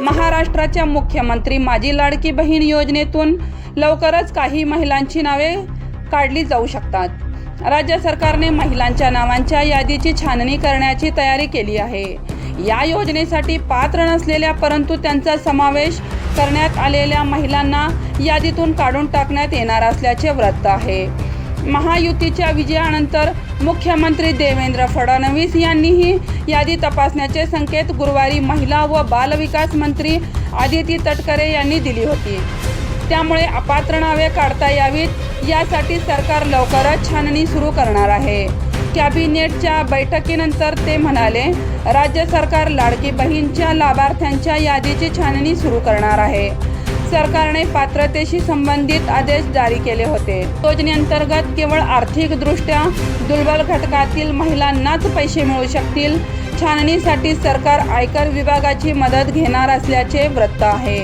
महाराष्ट्राच्या मुख्यमंत्री माझी लाडकी बहीण योजनेतून लवकरच काही महिलांची नावे काढली जाऊ शकतात. राज्य सरकारने महिलांच्या नावांच्या यादीची छाननी करण्याची तयारी केली आहे. या योजनेसाठी पात्र नसलेल्या परंतु त्यांचा समावेश करण्यात आलेल्या महिलांना यादीतून काढून टाकण्यात येणार असल्याचे वृत्त आहे. महायुतीच्या विजयानंतर मुख्यमंत्री देवेंद्र फडणवीस यांनीही यादी तपासण्याचे संकेत गुरुवारी महिला व बालविकास मंत्री आदिती तटकरे यांनी दिली होती. त्यामुळे अपात्र नावे काढता यावीत यासाठी सरकार लवकरच छाननी सुरू करणार आहे. कॅबिनेटच्या बैठकीनंतर ते म्हणाले राज्य सरकार लाडकी बहीणच्या लाभार्थ्यांच्या यादीची छाननी सुरू करणार आहे. सरकारने पात्रतेशी संबंधित आदेश जारी केले होते. योजनेअंतर्गत केवळ आर्थिकदृष्ट्या दुर्बल घटकातील महिलांनाच पैसे मिळू शकतील. छाननीसाठी सरकार आयकर विभागाची मदत घेणार असल्याचे वृत्त आहे.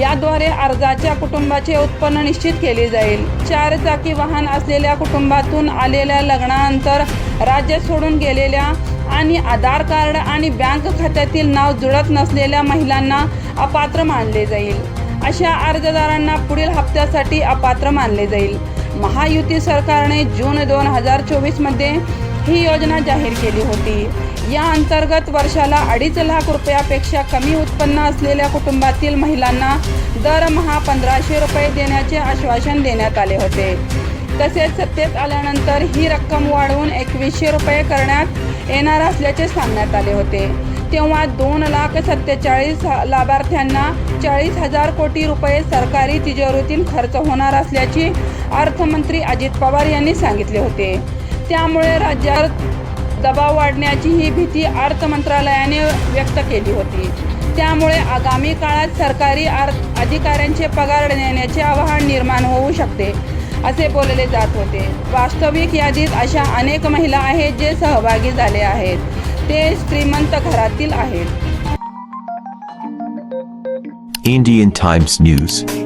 याद्वारे अर्जाच्या कुटुंबाचे उत्पन्न निश्चित केले जाईल. चार चाकी वाहन असलेल्या कुटुंबातून आलेल्या लग्नानंतर राज्य सोडून गेलेल्या आणि आधार कार्ड आणि बँक खात्यातील नाव जुळत नसलेल्या महिलांना अपात्र मानले जाईल. अशा अर्जदारांना पुढील हप्त्यासाठी अपात्र मानले जाईल. महायुती सरकारने जून दोन हजार चोवीसमध्ये ही योजना जाहीर केली होती. या अंतर्गत वर्षाला अडीच लाख रुपयापेक्षा कमी उत्पन्न असलेल्या कुटुंबातील महिलांना दरमहा पंधराशे रुपये देण्याचे आश्वासन देण्यात आले होते. तसेच सत्तेत आल्यानंतर ही रक्कम वाढवून एकवीसशे रुपये करण्यात येणार असल्याचे सांगण्यात आले होते. तेव्हा दोन लाख सत्तेचाळीस लाभार्थ्यांना चाळीस हजार कोटी रुपये सरकारी तिजोरीतून खर्च होणार असल्याची अर्थमंत्री अजित पवार यांनी सांगितले होते. त्यामुळे राज्यात दबाव वाढण्याची ही भीती अर्थ मंत्रालयाने व्यक्त केली होती. त्यामुळे आगामी काळात सरकारी अर्थ अधिकाऱ्यांचे पगार देण्याचे आवाहन निर्माण होऊ शकते. असे बोलले जात होते. वास्तविक यादीत अशा अनेक महिला आहेत जे सहभागी झाले आहेत. ते श्रीमंत घरातील आहेत. Indian Times News.